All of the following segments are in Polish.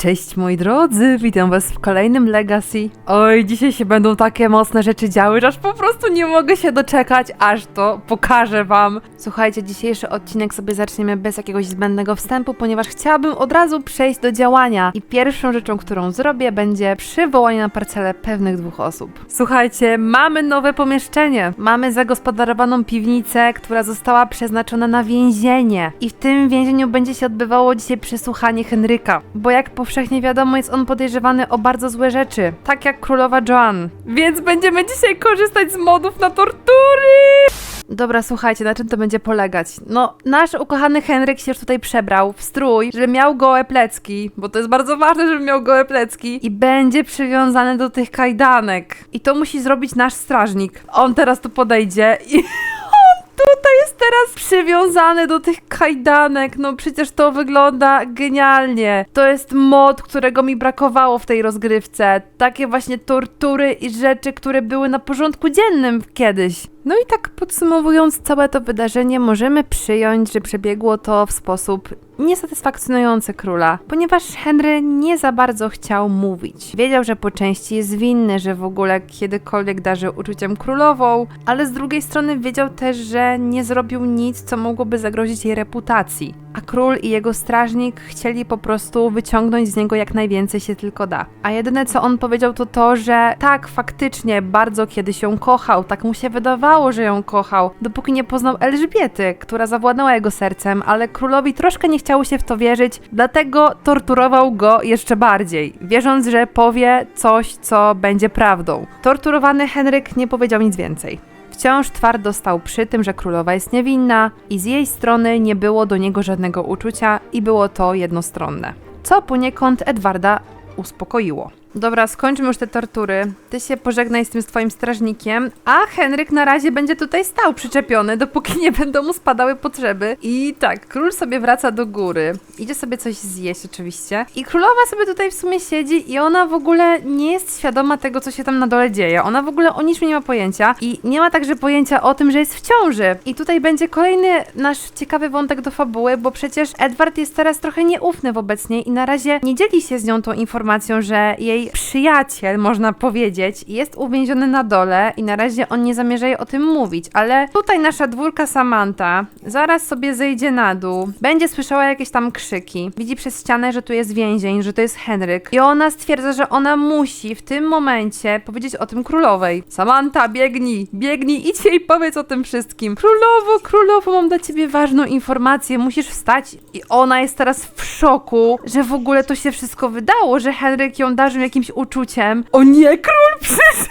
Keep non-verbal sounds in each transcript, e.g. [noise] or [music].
Cześć moi drodzy, witam was w kolejnym Legacy. Oj, dzisiaj się będą takie mocne rzeczy działy, że aż po prostu nie mogę się doczekać, aż to pokażę wam. Słuchajcie, dzisiejszy odcinek sobie zaczniemy bez jakiegoś zbędnego wstępu, ponieważ chciałabym od razu przejść do działania. I pierwszą rzeczą, którą zrobię, będzie przywołanie na parcelę pewnych dwóch osób. Słuchajcie, mamy nowe pomieszczenie. Mamy zagospodarowaną piwnicę, która została przeznaczona na więzienie. I w tym więzieniu będzie się odbywało dzisiaj przesłuchanie Henryka. Bo jak powszechnie wiadomo, jest on podejrzewany o bardzo złe rzeczy. Tak jak królowa Joan. Więc będziemy dzisiaj korzystać z modów na tortury! Dobra, słuchajcie, na czym to będzie polegać? No, nasz ukochany Henryk się już tutaj przebrał w strój, że miał gołe plecki, bo to jest bardzo ważne, żeby miał gołe plecki i będzie przywiązany do tych kajdanek. I to musi zrobić nasz strażnik. On teraz tu podejdzie i [laughs] tutaj jest teraz przywiązany do tych kajdanek. No przecież to wygląda genialnie. To jest mod, którego mi brakowało w tej rozgrywce. Takie właśnie tortury i rzeczy, które były na porządku dziennym kiedyś. No i tak podsumowując całe to wydarzenie, możemy przyjąć, że przebiegło to w sposób niesatysfakcjonujący króla, ponieważ Henry nie za bardzo chciał mówić. Wiedział, że po części jest winny, że w ogóle kiedykolwiek darzy uczuciem królową, ale z drugiej strony wiedział też, że nie zrobił nic, co mogłoby zagrozić jej reputacji. A król i jego strażnik chcieli po prostu wyciągnąć z niego jak najwięcej się tylko da. A jedyne co on powiedział to to, że tak, faktycznie bardzo kiedyś ją kochał, tak mu się wydawało, że ją kochał, dopóki nie poznał Elżbiety, która zawładnęła jego sercem, ale królowi troszkę nie chciało się w to wierzyć, dlatego torturował go jeszcze bardziej, wierząc, że powie coś, co będzie prawdą. Torturowany Henryk nie powiedział nic więcej. Wciąż twardo stał przy tym, że królowa jest niewinna i z jej strony nie było do niego żadnego uczucia i było to jednostronne. Co poniekąd Edwarda uspokoiło. Dobra, skończmy już te tortury. Ty się pożegnaj z tym swoim strażnikiem, a Henryk na razie będzie tutaj stał przyczepiony, dopóki nie będą mu spadały potrzeby. I tak, król sobie wraca do góry. Idzie sobie coś zjeść oczywiście. I królowa sobie tutaj w sumie siedzi i ona w ogóle nie jest świadoma tego, co się tam na dole dzieje. Ona w ogóle o niczym nie ma pojęcia i nie ma także pojęcia o tym, że jest w ciąży. I tutaj będzie kolejny nasz ciekawy wątek do fabuły, bo przecież Edward jest teraz trochę nieufny wobec niej i na razie nie dzieli się z nią tą informacją, że jej przyjaciel, można powiedzieć, jest uwięziony na dole i na razie on nie zamierza jej o tym mówić, ale tutaj nasza dwórka Samantha zaraz sobie zejdzie na dół, będzie słyszała jakieś tam krzyki, widzi przez ścianę, że tu jest więzień, że to jest Henryk i ona stwierdza, że ona musi w tym momencie powiedzieć o tym królowej. Samantha, biegnij, biegnij, idź jej powiedz o tym wszystkim. Królowo, królowo, mam dla ciebie ważną informację, musisz wstać i ona jest teraz w szoku, że w ogóle to się wszystko wydało, że Henryk ją darzył jakimś uczuciem. O nie, król psy!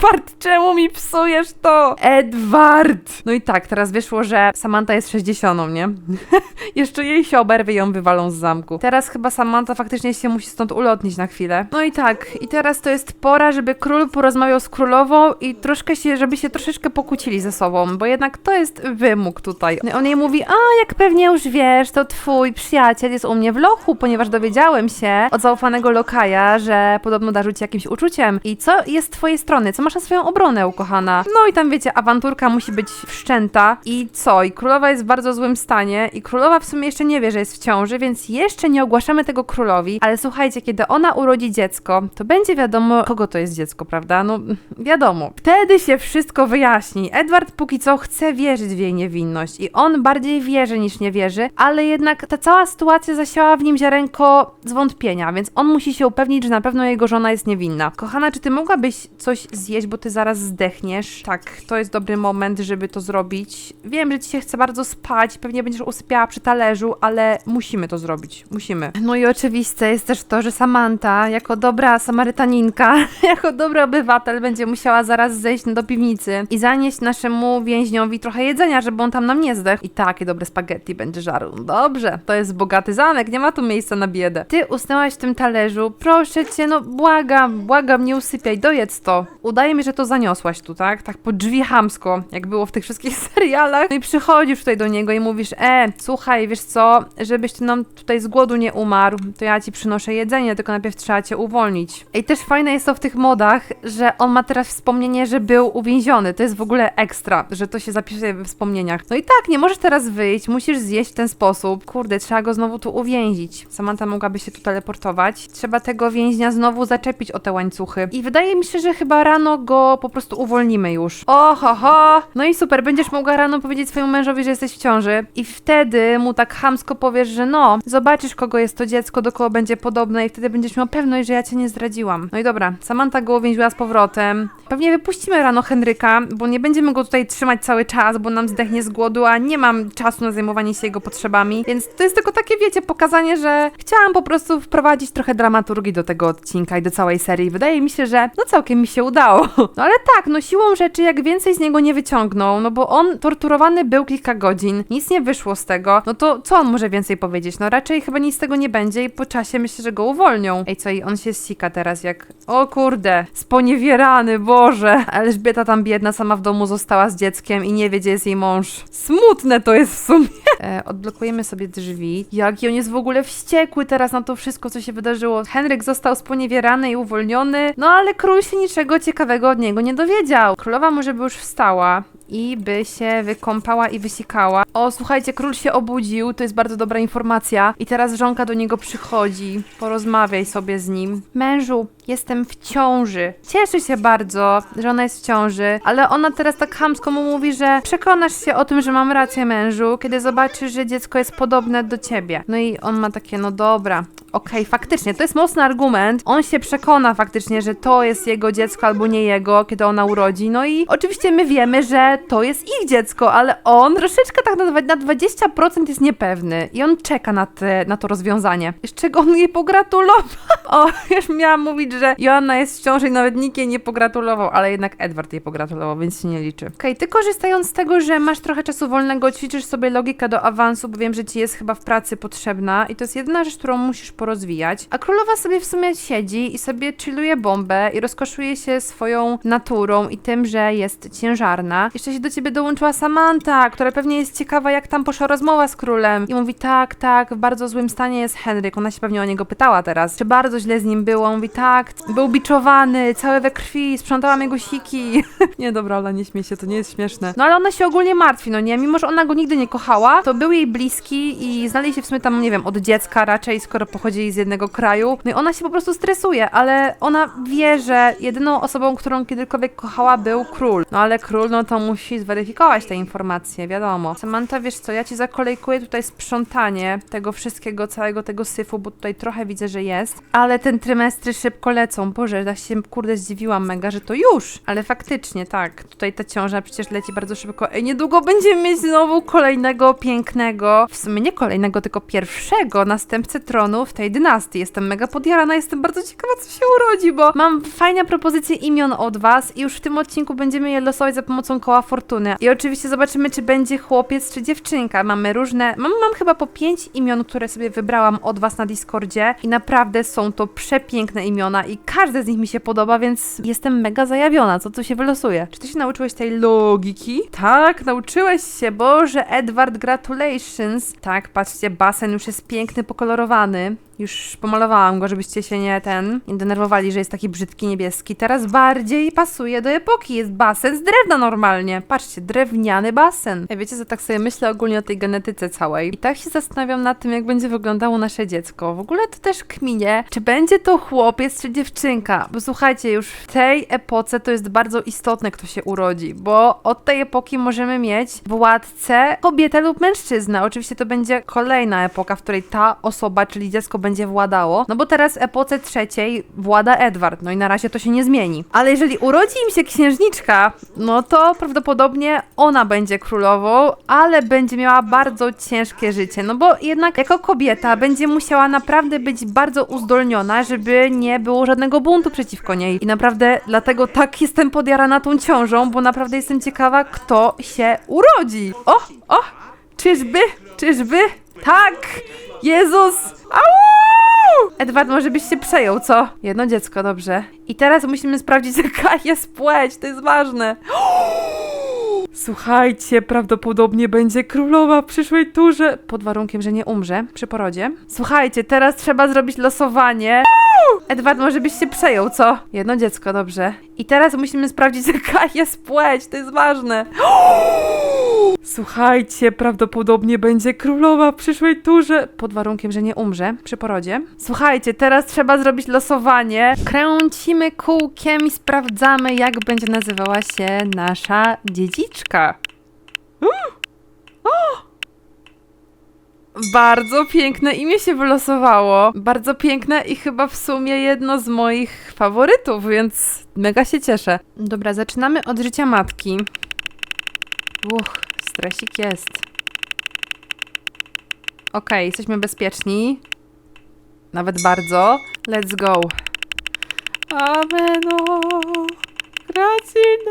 Edward, czemu mi psujesz to? Edward! No i tak, teraz wyszło, że Samantha jest 60, nie? [laughs] Jeszcze jej się oberwie i ją wywalą z zamku. Teraz chyba Samantha faktycznie się musi stąd ulotnić na chwilę. No i tak, i teraz to jest pora, żeby król porozmawiał z królową i troszkę się, żeby się troszeczkę pokłócili ze sobą, bo jednak to jest wymóg tutaj. No On jej mówi, a jak pewnie już wiesz, to twój przyjaciel jest u mnie w lochu, ponieważ dowiedziałem się od zaufanego lokaja, że podobno darzył ci jakimś uczuciem. I co jest z twojej strony? Co masz na swoją obronę, ukochana? No i tam wiecie, awanturka musi być wszczęta. I co? I królowa jest w bardzo złym stanie. I królowa w sumie jeszcze nie wie, że jest w ciąży, więc jeszcze nie ogłaszamy tego królowi. Ale słuchajcie, kiedy ona urodzi dziecko, to będzie wiadomo, kogo to jest dziecko, prawda? No wiadomo. Wtedy się wszystko wyjaśni. Edward póki co chce wierzyć w jej niewinność. I on bardziej wierzy niż nie wierzy, ale jednak ta cała sytuacja zasiała w nim ziarenko zwątpienia, więc on musi się upewnić, że na pewno jego żona jest niewinna. Kochana, czy ty mogłabyś coś zjeść, bo ty zaraz zdechniesz? Tak, to jest dobry moment, żeby to zrobić. Wiem, że ci się chce bardzo spać, pewnie będziesz usypiała przy talerzu, ale musimy to zrobić. Musimy. No i oczywiste jest też to, że Samantha, jako dobra Samarytaninka, [laughs] jako dobry obywatel, będzie musiała zaraz zejść do piwnicy i zanieść naszemu więźniowi trochę jedzenia, żeby on tam nam nie zdechł. I takie dobre spaghetti będzie żarł. Dobrze, to jest bogaty zamek, nie ma tu miejsca na biedę. Ty usnęłaś w tym talerzu, proszę cię, no błagam, błagam, nie usypiaj, dojedz to. Udaje wydaje mi się, że to zaniosłaś tu, tak? Tak po drzwi chamsko, jak było w tych wszystkich [laughs] serialach. No i przychodzisz tutaj do niego i mówisz, e, słuchaj, wiesz co, żebyś ty nam tutaj z głodu nie umarł, to ja ci przynoszę jedzenie, tylko najpierw trzeba cię uwolnić. I też fajne jest to w tych modach, że on ma teraz wspomnienie, że był uwięziony. To jest w ogóle ekstra, że to się zapisuje we wspomnieniach. No i tak, nie możesz teraz wyjść, musisz zjeść w ten sposób. Kurde, trzeba go znowu tu uwięzić. Samantha mogłaby się tu teleportować. Trzeba tego więźnia znowu zaczepić o te łańcuchy. I wydaje mi się, że chyba rano go po prostu uwolnimy już. O, ho! No i super, będziesz mogła rano powiedzieć swojemu mężowi, że jesteś w ciąży. I wtedy mu tak chamsko powiesz, że no, zobaczysz kogo jest to dziecko, do kogo będzie podobne i wtedy będziesz miał pewność, że ja cię nie zdradziłam. No i dobra, Samantha go uwięziła z powrotem. Pewnie wypuścimy rano Henryka, bo nie będziemy go tutaj trzymać cały czas, bo nam zdechnie z głodu, a nie mam czasu na zajmowanie się jego potrzebami. Więc to jest tylko takie, wiecie, pokazanie, że chciałam po prostu wprowadzić trochę dramaturgii do tego odcinka i do całej serii. Wydaje mi się, że no całkiem mi się udało. No ale tak, no siłą rzeczy, jak więcej z niego nie wyciągnął, no bo on torturowany był kilka godzin, nic nie wyszło z tego, no to co on może więcej powiedzieć? No raczej chyba nic z tego nie będzie i po czasie myślę, że go uwolnią. Ej, co i on się sika teraz jak... O kurde, sponiewierany, Boże. Elżbieta tam biedna, sama w domu została z dzieckiem i nie wie, gdzie jest jej mąż. Smutne to jest w sumie. [laughs] E, odblokujemy sobie drzwi. Jaki on jest w ogóle wściekły teraz na to wszystko, co się wydarzyło. Henryk został sponiewierany i uwolniony, no ale król się niczego ciekawego od niego nie dowiedział. Królowa może by już wstała i by się wykąpała i wysikała. O, słuchajcie, król się obudził, to jest bardzo dobra informacja. I teraz żonka do niego przychodzi. Porozmawiaj sobie z nim. Mężu, jestem w ciąży. Cieszy się bardzo, że ona jest w ciąży, ale ona teraz tak chamsko mu mówi, że przekonasz się o tym, że mam rację, mężu, kiedy zobaczysz, że dziecko jest podobne do ciebie. No i on ma takie, no dobra, okej, faktycznie, to jest mocny argument. On się przekona faktycznie, że to jest jego dziecko albo nie jego, kiedy ona urodzi. No i oczywiście my wiemy, że to jest ich dziecko, ale on troszeczkę tak na 20% jest niepewny i on czeka na, te, na to rozwiązanie. Jeszcze go on jej pogratulował. [laughs] O, już miałam mówić, że Joanna jest w ciąży i nawet nikt jej nie pogratulował, ale jednak Edward jej pogratulował, więc się nie liczy. Okej, ty korzystając z tego, że masz trochę czasu wolnego, ćwiczysz sobie logikę do awansu, bo wiem, że ci jest chyba w pracy potrzebna i to jest jedyna rzecz, którą musisz porozwijać. A królowa sobie w sumie siedzi i sobie chilluje bombę i rozkoszuje się swoją naturą i tym, że jest ciężarna. Jeszcze się do ciebie dołączyła Samantha, która pewnie jest ciekawa, jak tam poszła rozmowa z królem. I mówi, tak, tak, w bardzo złym stanie jest Henryk. Ona się pewnie o niego pytała teraz, czy bardzo źle z nim było. Mówi, tak, był biczowany, cały we krwi, sprzątałam jego siki. [laughs] nie, dobra, Ola, nie śmiej się, to nie jest śmieszne. No ale ona się ogólnie martwi, no nie? Mimo, że ona go nigdy nie kochała, to był jej bliski i znali się w sumie tam, nie wiem, od dziecka raczej, skoro pochodzili z jednego kraju. No i ona się po prostu stresuje, ale ona wie, że jedyną osobą, którą kiedykolwiek kochała był król. No ale król, no to musi zweryfikować te informacje, wiadomo. Samantha, wiesz co, ja ci zakolejkuję tutaj sprzątanie tego wszystkiego, całego tego syfu, bo tutaj trochę widzę, że jest. Ale ten trymestry szybko lecą. Boże, tak się kurde zdziwiłam mega, że to już. Ale faktycznie, tak. Tutaj ta ciąża przecież leci bardzo szybko. Ej, niedługo będziemy mieć znowu kolejnego pięknego, w sumie nie kolejnego, tylko pierwszego następcę tronu w tej dynastii. Jestem mega podjarana, jestem bardzo ciekawa, co się urodzi, bo mam fajne propozycje imion od was i już w tym odcinku będziemy je losować za pomocą koła fortuny. I oczywiście zobaczymy, czy będzie chłopiec, czy dziewczynka. Mamy różne, mam, mam chyba po pięć imion, które sobie wybrałam od was na Discordzie i naprawdę są to przepiękne imiona i każde z nich mi się podoba, więc jestem mega zajawiona, co tu się wylosuje. Czy ty się nauczyłeś tej logiki? Tak, nauczyłeś się, Boże, Edward, gratulations. Tak, patrzcie, basen już jest piękny, pokolorowany. Już pomalowałam go, żebyście się nie ten, nie denerwowali, że jest taki brzydki niebieski. Teraz bardziej pasuje do epoki. Jest basen z drewna normalnie. Patrzcie, drewniany basen. Ja wiecie, co tak sobie myślę ogólnie o tej genetyce całej. I tak się zastanawiam nad tym, jak będzie wyglądało nasze dziecko. W ogóle to też kminie, czy będzie to chłopiec, czy dziewczynka. Bo słuchajcie, już w tej epoce to jest bardzo istotne, kto się urodzi, bo od tej epoki możemy mieć władcę kobietę lub mężczyznę. Oczywiście to będzie kolejna epoka, w której ta osoba, czyli dziecko będzie władało. No bo teraz w epoce trzeciej włada Edward, no i na razie to się nie zmieni. Ale jeżeli urodzi im się księżniczka, no to prawdopodobnie ona będzie królową, ale będzie miała bardzo ciężkie życie. No bo jednak jako kobieta będzie musiała naprawdę być bardzo uzdolniona, żeby nie było żadnego buntu przeciwko niej. I naprawdę dlatego tak jestem podjarana tą ciążą, bo naprawdę jestem ciekawa, kto się urodzi. O, o, czyżby, czyżby? Tak! Jezus! Au! Edward, może byś się przejął, co? Jedno dziecko, dobrze. I teraz musimy sprawdzić, [laughs] jaka jest płeć, to jest ważne. [gasps] Słuchajcie, prawdopodobnie będzie królowa w przyszłej turze. Pod warunkiem, że nie umrze przy porodzie. Słuchajcie, teraz trzeba zrobić losowanie. [gasps] Edward, może byś się przejął, co? Jedno dziecko, dobrze. I teraz musimy sprawdzić, [laughs] jaka jest płeć, to jest ważne. [gasps] Słuchajcie, prawdopodobnie będzie królowa w przyszłej turze. Pod warunkiem, że nie umrze przy porodzie. Słuchajcie, teraz trzeba zrobić losowanie. Kręcimy kółkiem i sprawdzamy, jak będzie nazywała się nasza dziedziczka. Bardzo piękne imię się wylosowało. Bardzo piękne i chyba w sumie jedno z moich faworytów, więc mega się cieszę. Dobra, zaczynamy od życia matki. Uch, stresik jest. Okej, jesteśmy bezpieczni. Nawet bardzo. Let's go. Ameno. Gracine.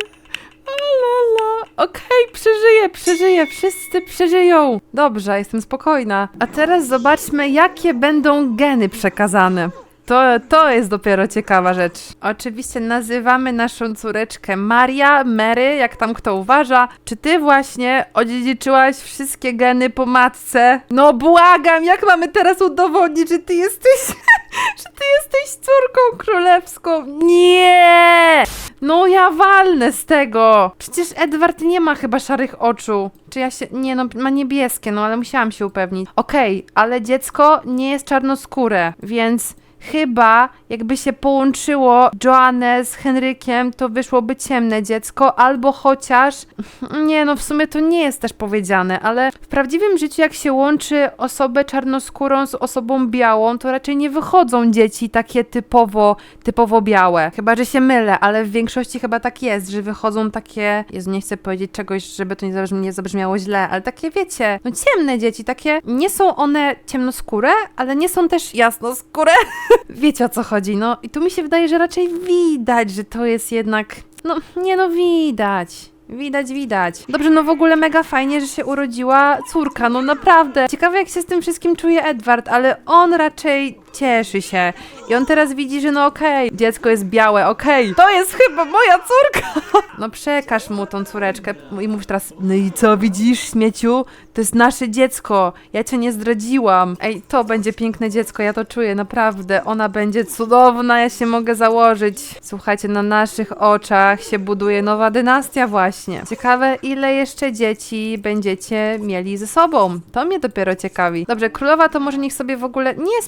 Alala. Okej, przeżyję, przeżyję. Wszyscy przeżyją. Dobrze, jestem spokojna. A teraz zobaczmy, jakie będą geny przekazane. To, to jest dopiero ciekawa rzecz. Oczywiście nazywamy naszą córeczkę Maria, Mary, jak tam kto uważa. Czy ty właśnie odziedziczyłaś wszystkie geny po matce? No błagam, jak mamy teraz udowodnić, że ty jesteś, [laughs] że ty jesteś córką królewską? Nie! No ja walnę z tego! Przecież Edward nie ma chyba szarych oczu. Czy ja się... Nie no, ma niebieskie, no ale musiałam się upewnić. Okej, ale dziecko nie jest czarnoskóre, więc... Chyba jakby się połączyło Joannę z Henrykiem, to wyszłoby ciemne dziecko, albo chociaż. [laughs] Nie, no w sumie to nie jest też powiedziane, ale w prawdziwym życiu, jak się łączy osobę czarnoskórą z osobą białą, to raczej nie wychodzą dzieci takie typowo, typowo białe. Chyba, że się mylę, ale w większości chyba tak jest, że wychodzą takie. Jezu, nie chcę powiedzieć czegoś, żeby to nie nie zabrzmiało źle, ale takie wiecie, no ciemne dzieci, takie. Nie są one ciemnoskóre, ale nie są też jasnoskóre. [laughs] Wiecie o co chodzi, no i tu mi się wydaje, że raczej widać, że to jest jednak. No, nie no, widać. Widać, widać. Dobrze, no w ogóle mega fajnie, że się urodziła córka, no naprawdę. Ciekawe, jak się z tym wszystkim czuje Edward, ale on raczej cieszy się. I on teraz widzi, że no okej, dziecko jest białe, okej, to jest chyba moja córka. No przekaż mu tą córeczkę i mówisz teraz, no i co, widzisz, śmieciu? To jest nasze dziecko, ja cię nie zdradziłam. Ej, to będzie piękne dziecko, ja to czuję, naprawdę. Ona będzie cudowna, ja się mogę założyć. Słuchajcie, na naszych oczach się buduje nowa dynastia właśnie. Ciekawe, ile jeszcze dzieci będziecie mieli ze sobą. To mnie dopiero ciekawi. Dobrze, królowa to może niech sobie w ogóle nie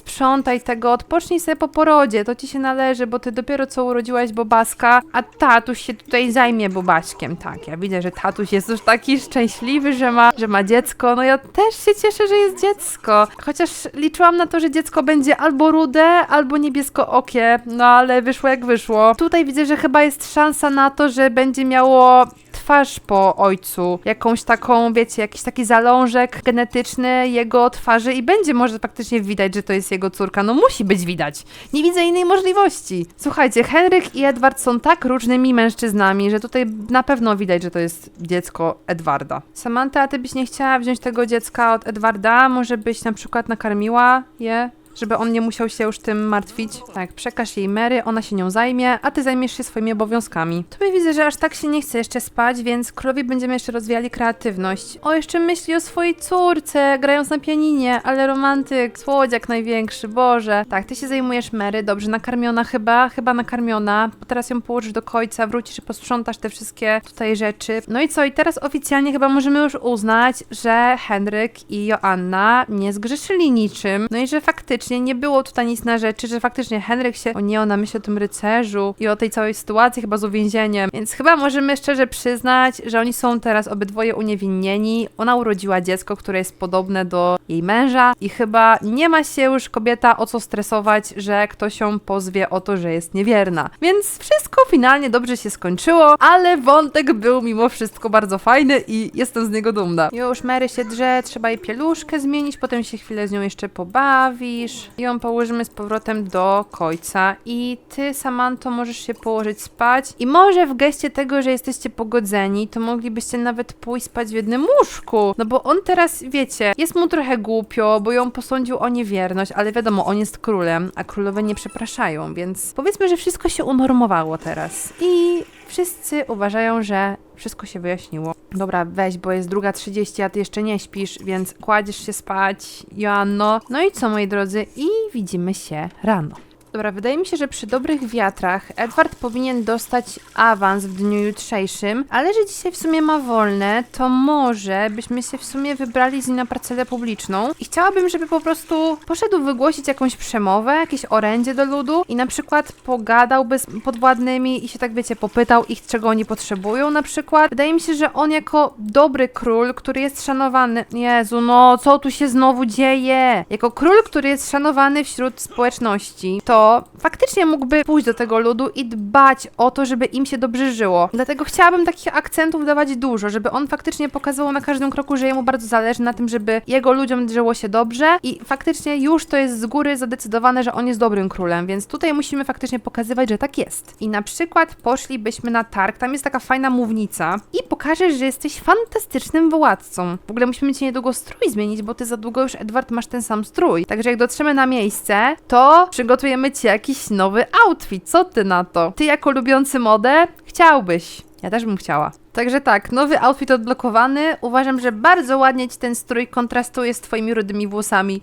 tego, odpocznij sobie po porodzie, to ci się należy, bo ty dopiero co urodziłaś bobaska, a tatuś się tutaj zajmie bobaśkiem. Tak, ja widzę, że tatuś jest już taki szczęśliwy, że ma, że ma dziecko. No ja też się cieszę, że jest dziecko. Chociaż liczyłam na to, że dziecko będzie albo rude, albo niebieskookie, no ale wyszło jak wyszło. Tutaj widzę, że chyba jest szansa na to, że będzie miało twarz po ojcu, jakąś taką, wiecie, jakiś taki zalążek genetyczny jego twarzy i będzie może faktycznie widać, że to jest jego córka. No musi być widać. Nie widzę innej możliwości. Słuchajcie, Henryk i Edward są tak różnymi mężczyznami, że tutaj na pewno widać, że to jest dziecko Edwarda. Samantha, a ty byś nie chciała wziąć tego dziecka od Edwarda? Może byś na przykład nakarmiła je? Żeby on nie musiał się już tym martwić. Tak, przekaż jej Mary, ona się nią zajmie, a ty zajmiesz się swoimi obowiązkami. Tobie widzę, że aż tak się nie chce jeszcze spać, więc królowi będziemy jeszcze rozwijali kreatywność. O, jeszcze myśli o swojej córce, grając na pianinie, ale romantyk, słodziak największy, Boże. Tak, ty się zajmujesz Mary, dobrze, nakarmiona chyba, chyba nakarmiona. Teraz ją położysz do końca, wrócisz i posprzątasz te wszystkie tutaj rzeczy. No i co, i teraz oficjalnie chyba możemy już uznać, że Henryk i Joanna nie zgrzeszyli niczym, no i że faktycznie nie było tutaj nic na rzeczy, że faktycznie Henryk się, o nie, ona myśli o tym rycerzu i o tej całej sytuacji chyba z uwięzieniem, więc chyba możemy szczerze przyznać, że oni są teraz obydwoje uniewinnieni. Ona urodziła dziecko, które jest podobne do jej męża i chyba nie ma się już kobieta o co stresować, że ktoś ją pozwie o to, że jest niewierna. Więc wszystko finalnie dobrze się skończyło, ale wątek był mimo wszystko bardzo fajny i jestem z niego dumna. Już Mary się drze, trzeba jej pieluszkę zmienić, potem się chwilę z nią jeszcze pobawisz. I ją położymy z powrotem do końca. I ty, Samanto, możesz się położyć spać. I może w geście tego, że jesteście pogodzeni, to moglibyście nawet pójść spać w jednym łóżku, no bo on teraz, wiecie, jest mu trochę głupio, bo ją posądził o niewierność, ale wiadomo, on jest królem, a królowe nie przepraszają, więc powiedzmy, że wszystko się unormowało teraz. I wszyscy uważają, że wszystko się wyjaśniło. Dobra, weź, bo jest druga 30, a ty jeszcze nie śpisz, więc kładziesz się spać, Joanno. No i co, moi drodzy? I widzimy się rano. Dobra, wydaje mi się, że przy dobrych wiatrach Edward powinien dostać awans w dniu jutrzejszym, ale że dzisiaj w sumie ma wolne, to może byśmy się w sumie wybrali z nim na parcelę publiczną i chciałabym, żeby po prostu poszedł wygłosić jakąś przemowę, jakieś orędzie do ludu i na przykład pogadałby z podwładnymi i się tak wiecie, popytał ich, czego oni potrzebują na przykład. Wydaje mi się, że on jako dobry król, który jest szanowany, Jezu, no co tu się znowu dzieje? Jako król, który jest szanowany wśród społeczności, to faktycznie mógłby pójść do tego ludu i dbać o to, żeby im się dobrze żyło. Dlatego chciałabym takich akcentów dawać dużo, żeby on faktycznie pokazywał na każdym kroku, że jemu bardzo zależy na tym, żeby jego ludziom żyło się dobrze i faktycznie już to jest z góry zadecydowane, że on jest dobrym królem, więc tutaj musimy faktycznie pokazywać, że tak jest. I na przykład poszlibyśmy na targ, tam jest taka fajna mównica i pokażesz, że jesteś fantastycznym władcą. W ogóle musimy ci niedługo strój zmienić, bo ty za długo już, Edward, masz ten sam strój. Także jak dotrzemy na miejsce, to przygotujemy ci jakiś nowy outfit. Co ty na to? Ty jako lubiący modę chciałbyś. Ja też bym chciała. Także tak, nowy outfit odblokowany. Uważam, że bardzo ładnie ci ten strój kontrastuje z twoimi rudymi włosami.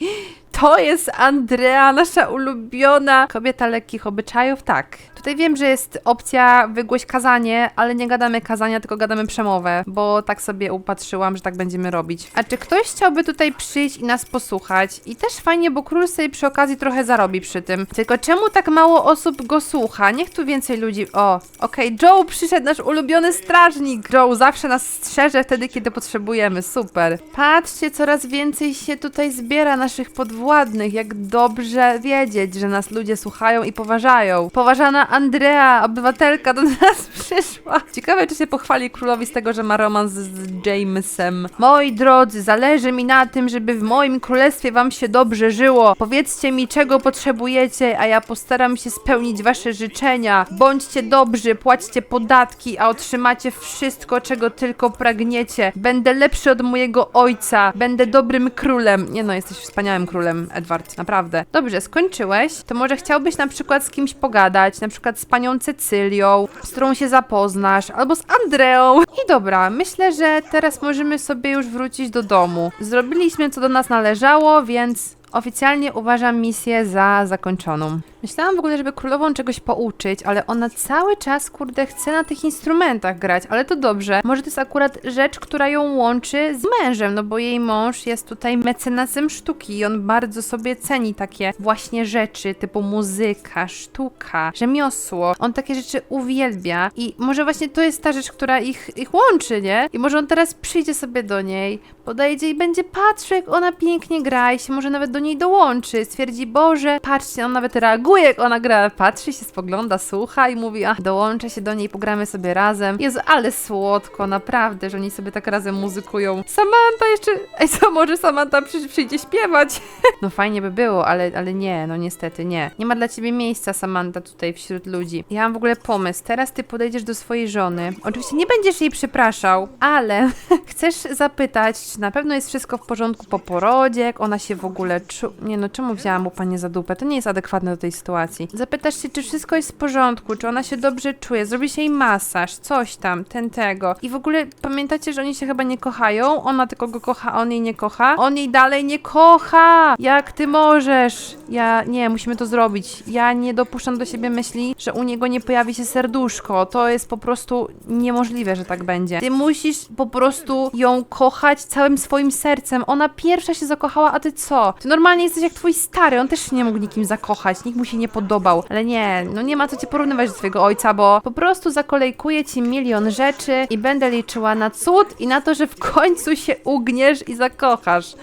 To jest Andrea, nasza ulubiona kobieta lekkich obyczajów. Tak. Tutaj wiem, że jest opcja wygłoś kazanie, ale nie gadamy kazania, tylko gadamy przemowę, bo tak sobie upatrzyłam, że tak będziemy robić. A czy ktoś chciałby tutaj przyjść i nas posłuchać? I też fajnie, bo król sobie przy okazji trochę zarobi przy tym. Tylko czemu tak mało osób go słucha? Niech tu więcej ludzi... O, okej, Joe przyszedł, nasz ulubiony strażnik. Joe zawsze nas strzeże wtedy, kiedy potrzebujemy. Super. Patrzcie, coraz więcej się tutaj zbiera naszych podwładnych. Jak dobrze wiedzieć, że nas ludzie słuchają i poważają. Poważana Andrea, obywatelka, do nas [laughs] przyszła. Ciekawe, czy się pochwali królowi z tego, że ma romans z Jamesem. Moi drodzy, zależy mi na tym, żeby w moim królestwie wam się dobrze żyło. Powiedzcie mi, czego potrzebujecie, a ja postaram się spełnić wasze życzenia. Bądźcie dobrzy, płaćcie podatki, a otrzymacie wszystko, czego tylko pragniecie. Będę lepszy od mojego ojca. Będę dobrym królem. Nie no, jesteś wspaniałym królem, Edward, naprawdę. Dobrze, skończyłeś. To może chciałbyś na przykład z kimś pogadać, na przykład z panią Cecylią, z którą się zapoznasz, albo z Andreą. I dobra, myślę, że teraz możemy sobie już wrócić do domu. Zrobiliśmy, co do nas należało, więc Oficjalnie uważam misję za zakończoną. Myślałam w ogóle, żeby królową czegoś pouczyć, ale ona cały czas, kurde, chce na tych instrumentach grać, ale to dobrze. Może to jest akurat rzecz, która ją łączy z mężem, no bo jej mąż jest tutaj mecenasem sztuki i on bardzo sobie ceni takie właśnie rzeczy typu muzyka, sztuka, rzemiosło. On takie rzeczy uwielbia i może właśnie to jest ta rzecz, która ich, ich łączy, nie? I może on teraz przyjdzie sobie do niej, podejdzie i będzie patrzył, jak ona pięknie gra i się może nawet do niej dołączy. Stwierdzi, Boże, patrzcie, on nawet reaguje, jak ona gra. Patrzy się, spogląda, słucha i mówi, a dołączę się do niej, pogramy sobie razem. Jezu, ale słodko, naprawdę, że oni sobie tak razem muzykują. Samantha jeszcze, ej, co może Samantha przy, przyjdzie śpiewać? [laughs] no fajnie by było, ale, ale nie, no niestety nie. Nie ma dla ciebie miejsca, Samantha, tutaj wśród ludzi. Ja mam w ogóle pomysł. Teraz ty podejdziesz do swojej żony. Oczywiście nie będziesz jej przepraszał, ale [laughs] chcesz zapytać, czy na pewno jest wszystko w porządku po porodzie, jak ona się w ogóle czu... Nie no, czemu wzięłam mu panie za dupę? To nie jest adekwatne do tej sytuacji. Zapytasz się, czy wszystko jest w porządku, czy ona się dobrze czuje, zrobisz jej masaż, coś tam, ten tego. I w ogóle pamiętacie, że oni się chyba nie kochają? Ona tylko go kocha, on jej nie kocha? On jej dalej nie kocha! Jak ty możesz? Ja, nie, musimy to zrobić. Ja nie dopuszczam do siebie myśli, że u niego nie pojawi się serduszko. To jest po prostu niemożliwe, że tak będzie. Ty musisz po prostu ją kochać całym swoim sercem. Ona pierwsza się zakochała, a ty co? Ty normalnie jesteś jak twój stary, on też się nie mógł nikim zakochać, nikt mu się nie podobał. Ale nie, no nie ma co cię porównywać do twojego ojca, bo po prostu zakolejkuję ci milion rzeczy i będę liczyła na cud i na to, że w końcu się ugniesz i zakochasz.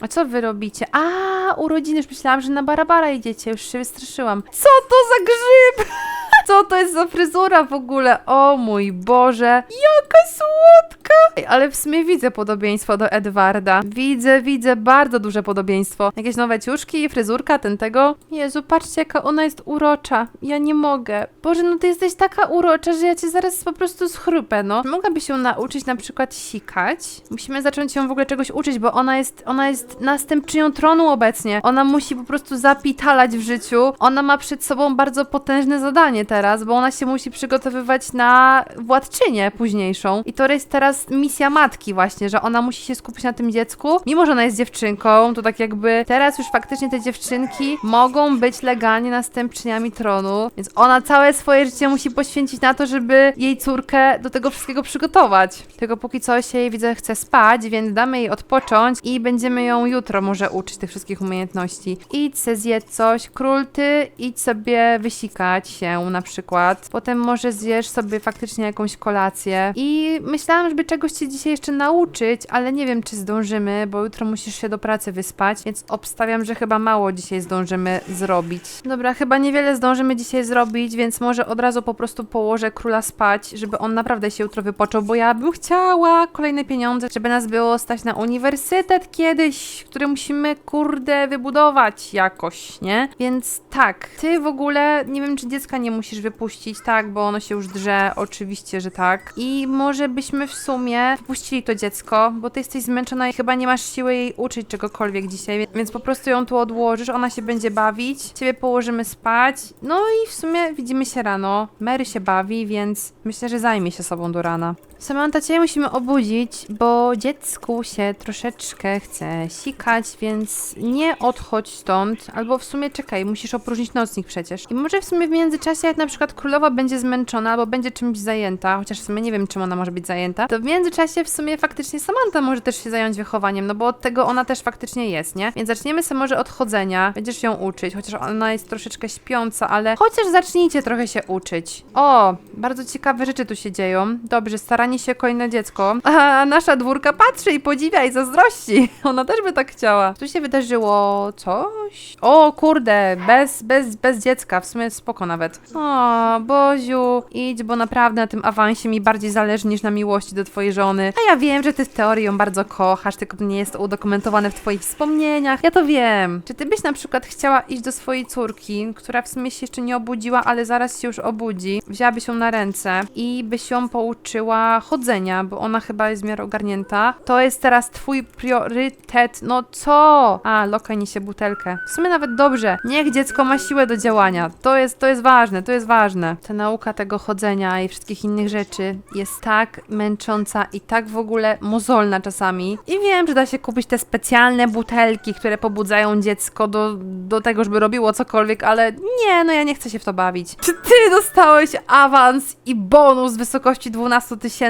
A co wy robicie? A, urodziny, już myślałam, że na barabara idziecie, już się wystraszyłam. Co to za grzyb? [laughs] Co to jest za fryzura w ogóle? O mój Boże, jaka słodka! Ale w sumie widzę podobieństwo do Edwarda. Widzę, widzę bardzo duże podobieństwo. Jakieś nowe ciuszki, fryzurka, ten tego. Jezu, patrzcie jaka ona jest urocza. Ja nie mogę. Boże, no ty jesteś taka urocza, że ja cię zaraz po prostu schrupę, no. Mogłabyś się nauczyć na przykład sikać. Musimy zacząć ją w ogóle czegoś uczyć, bo ona jest, ona jest następczynią tronu obecnie. Ona musi po prostu zapitalać w życiu. Ona ma przed sobą bardzo potężne zadanie teraz, bo ona się musi przygotowywać na władczynię późniejszą. I to jest teraz misja matki właśnie, że ona musi się skupić na tym dziecku. Mimo, że ona jest dziewczynką, to tak jakby teraz już faktycznie te dziewczynki mogą być legalnie następczyniami tronu, więc ona całe swoje życie musi poświęcić na to, żeby jej córkę do tego wszystkiego przygotować. Tylko póki co się jej widzę chce spać, więc damy jej odpocząć i będziemy ją jutro może uczyć tych wszystkich umiejętności. Idź se zjedz coś, król ty, idź sobie wysikać się na przykład. Potem może zjesz sobie faktycznie jakąś kolację. I myślałam, żeby czegoś cię dzisiaj jeszcze nauczyć, ale nie wiem, czy zdążymy, bo jutro musisz się do pracy wyspać, więc obstawiam, że chyba mało dzisiaj zdążymy zrobić. Dobra, chyba niewiele zdążymy dzisiaj zrobić, więc może od razu po prostu położę króla spać, żeby on naprawdę się jutro wypoczął, bo ja bym chciała kolejne pieniądze, żeby nas było stać na uniwersytet kiedyś, który musimy, kurde, wybudować jakoś, nie? Więc tak, ty w ogóle, nie wiem, czy dziecka nie musisz wypuścić, tak, bo ono się już drze, oczywiście, że tak. I może byśmy w sumie wpuścili to dziecko, bo ty jesteś zmęczona i chyba nie masz siły jej uczyć czegokolwiek dzisiaj, więc po prostu ją tu odłożysz, ona się będzie bawić, ciebie położymy spać, no i w sumie widzimy się rano. Mary się bawi, więc myślę, że zajmie się sobą do rana. Samantha, cię musimy obudzić, bo dziecku się troszeczkę chce sikać, więc nie odchodź stąd, albo w sumie czekaj, musisz opróżnić nocnik przecież. I może w sumie w międzyczasie, jak na przykład królowa będzie zmęczona, albo będzie czymś zajęta, chociaż w sumie nie wiem, czym ona może być zajęta, to w międzyczasie w sumie faktycznie Samantha może też się zająć wychowaniem, no bo od tego ona też faktycznie jest, nie? Więc zaczniemy sobie może od chodzenia, będziesz ją uczyć, chociaż ona jest troszeczkę śpiąca, ale chociaż zacznijcie trochę się uczyć. O, bardzo ciekawe rzeczy tu się dzieją. Dobrze, staranie się kolejne dziecko. A nasza dwórka patrzy i podziwia i zazdrości. [laughs] Ona też by tak chciała. Tu się wydarzyło coś? O, kurde, bez, bez, bez dziecka, w sumie spoko nawet. O, Boziu, idź, bo naprawdę na tym awansie mi bardziej zależy niż na miłości do twojej żony. A ja wiem, że ty w teorii ją bardzo kochasz, tylko nie jest to udokumentowane w twoich wspomnieniach. Ja to wiem. Czy ty byś na przykład chciała iść do swojej córki, która w sumie się jeszcze nie obudziła, ale zaraz się już obudzi, wzięłabyś ją na ręce i byś ją pouczyła chodzenia, bo ona chyba jest w miarę ogarnięta. To jest teraz twój priorytet. No co? A, Loka niesie butelkę. W sumie nawet dobrze. Niech dziecko ma siłę do działania. To jest, to jest ważne, to jest ważne. Ta nauka tego chodzenia i wszystkich innych rzeczy jest tak męcząca i tak w ogóle mozolna czasami. I wiem, że da się kupić te specjalne butelki, które pobudzają dziecko do, do tego, żeby robiło cokolwiek, ale nie, no ja nie chcę się w to bawić. Czy ty dostałeś awans i bonus w wysokości 12 tysięcy?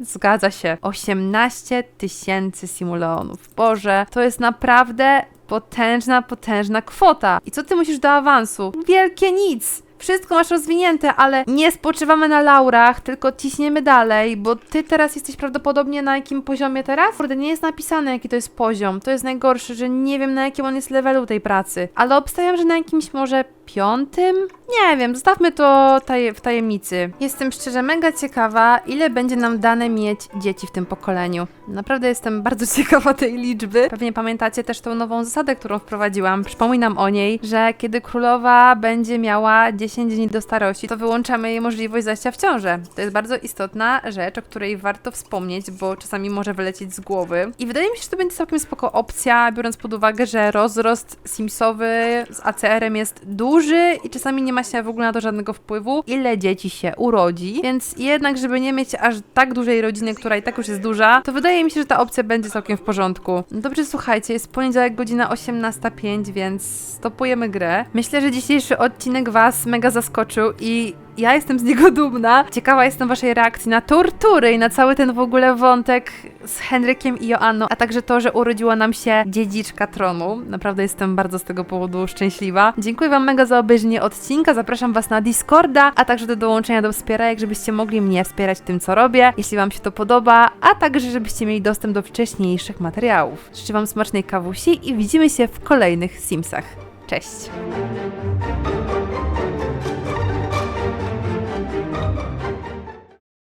Zgadza się. 18 tysięcy simoleonów. Boże, to jest naprawdę potężna, potężna kwota. I co ty musisz do awansu? Wielkie nic! Wszystko masz rozwinięte, ale nie spoczywamy na laurach, tylko ciśniemy dalej, bo ty teraz jesteś prawdopodobnie na jakim poziomie teraz? Kurde, nie jest napisane jaki to jest poziom. To jest najgorsze, że nie wiem na jakim on jest levelu tej pracy. Ale obstawiam, że na jakimś może piątym? Nie wiem, zostawmy to taj w tajemnicy. Jestem szczerze mega ciekawa, ile będzie nam dane mieć dzieci w tym pokoleniu. Naprawdę jestem bardzo [laughs] ciekawa tej liczby. Pewnie pamiętacie też tą nową zasadę, którą wprowadziłam. Przypominam o niej, że kiedy królowa będzie miała 10 dni do starości, to wyłączamy jej możliwość zajścia w ciążę. To jest bardzo istotna rzecz, o której warto wspomnieć, bo czasami może wylecieć z głowy. I wydaje mi się, że to będzie całkiem spoko opcja, biorąc pod uwagę, że rozrost Simsowy z ACR-em jest duży i czasami nie ma się w ogóle na to żadnego wpływu, ile dzieci się urodzi. Więc jednak, żeby nie mieć aż tak dużej rodziny, która i tak już jest duża, to wydaje mi się, że ta opcja będzie całkiem w porządku. Dobrze, słuchajcie, jest poniedziałek godzina 18.05, więc stopujemy grę. Myślę, że dzisiejszy odcinek Was mega zaskoczył i ja jestem z niego dumna. Ciekawa jestem waszej reakcji na tortury i na cały ten w ogóle wątek z Henrykiem i Joanną, a także to, że urodziła nam się dziedziczka tronu. Naprawdę jestem bardzo z tego powodu szczęśliwa. Dziękuję wam mega za obejrzenie odcinka. Zapraszam was na Discorda, a także do dołączenia do wspierajek, żebyście mogli mnie wspierać w tym, co robię, jeśli wam się to podoba, a także żebyście mieli dostęp do wcześniejszych materiałów. Życzę wam smacznej kawusi i widzimy się w kolejnych Simsach. Cześć!